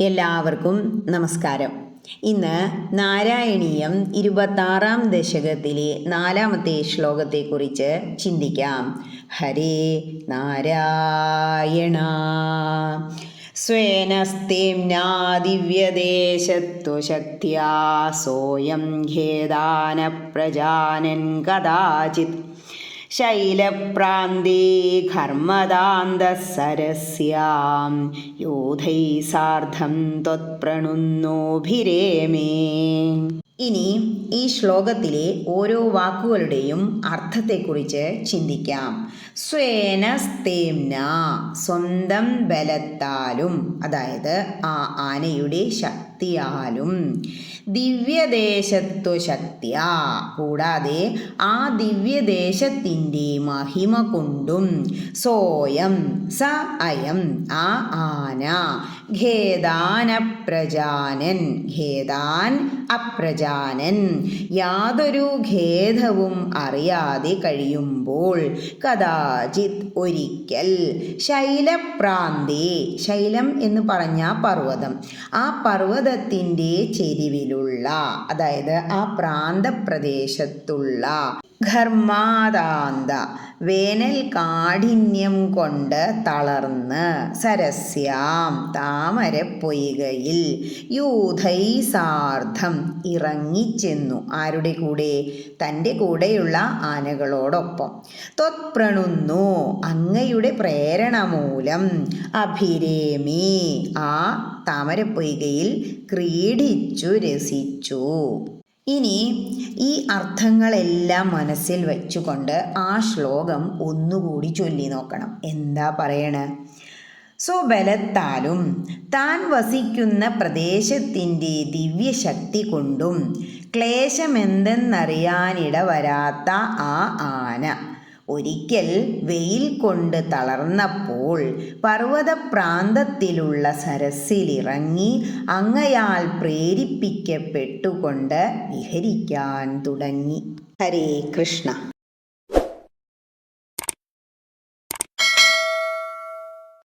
എല്ലാവർക്കും നമസ്കാരം. ഇന്ന് നാരായണീയം ഇരുപത്താറാം ദശകത്തിലെ നാലാമത്തെ ശ്ലോകത്തെക്കുറിച്ച് ചിന്തിക്കാം. ഹരേ നാരായണ. സ്വേനസ്തിവ്യദേശത്വശക്തിയാ സോയം ഖേദാന പ്രജാനൻ കഥാചിത്. ശൈലപ്രാന്തേ ഘർമ്മദാന്തസരസ്യാം യോധൈ സാർദ്ധം ത്വത്പ്രണുന്നോഭിരേമേ ഇനി ഈ ശ്ലോകത്തിലെ ഓരോ വാക്കുകളുടെയും അർത്ഥത്തെക്കുറിച്ച് ചിന്തിക്കാം. സ്വേന സ്തേംന സ്വന്തം ബലത്താലും അതായത് ആ ആനയുടെ ശക്തിയാലും. ദിവ്യദേശത്വ ശക്തിയ കൂടാതെ ആ ദിവ്യദേശത്തിന്റെ മഹിമ കൊണ്ടും സോയം സ അയം ആ ആന ഖേദാനപ്രജാനൻ ഖേദാൻ അപ്രജാനൻ അപ്രജാനൻ യാതൊരു ഖേദവും അറിയാതെ കഴിയുമ്പോൾ കഥാചിത് ഒരിക്കൽ ശൈലപ്രാന്തേ ശൈലം എന്ന് പറഞ്ഞ പർവതം ആ പർവതത്തിന്റെ ചെരിവിലുള്ള അതായത് ആ പ്രാന്തപ്രദേശത്തുള്ള ഘർമാതാന്ത വേനൽ കാഠിന്യം കൊണ്ട് തളർന്ന് സരസ്യാം താമരപ്പൊയ്കയിൽ യൂഥൈ സാർദ്ധം ഇറങ്ങിച്ചെന്നു ആരുടെ കൂടെ? തന്റെ കൂടെയുള്ള ആനകളോടൊപ്പം. ത്വത്പ്രണുന്നു അങ്ങയുടെ പ്രേരണ മൂലം അഭിരേമി. ആ താമരപ്പൊയ്കയിൽ ക്രീഡിച്ചു രസിച്ചു. ഇനി ഈ അർത്ഥങ്ങളെല്ലാം മനസ്സിൽ വെച്ചുകൊണ്ട് ആ ശ്ലോകം ഒന്നുകൂടി ചൊല്ലി നോക്കണം. എന്താ പറയണ? സ്വബലത്താലും താൻ വസിക്കുന്ന പ്രദേശത്തിന്റെ ദിവ്യശക്തി കൊണ്ടും ക്ലേശമെന്തെന്നറിയാനിട വരാത്ത ആ ആന. ഒരിക്കൽ വെയിൽ കൊണ്ട് തളർന്നപ്പോൾ പർവതപ്രാന്തത്തിലുള്ള സരസിലിറങ്ങി അങ്ങയാൽ പ്രേരിപ്പിക്കപ്പെട്ടുകൊണ്ട് വിഹരിക്കാൻ തുടങ്ങി. ഹരേ കൃഷ്ണ.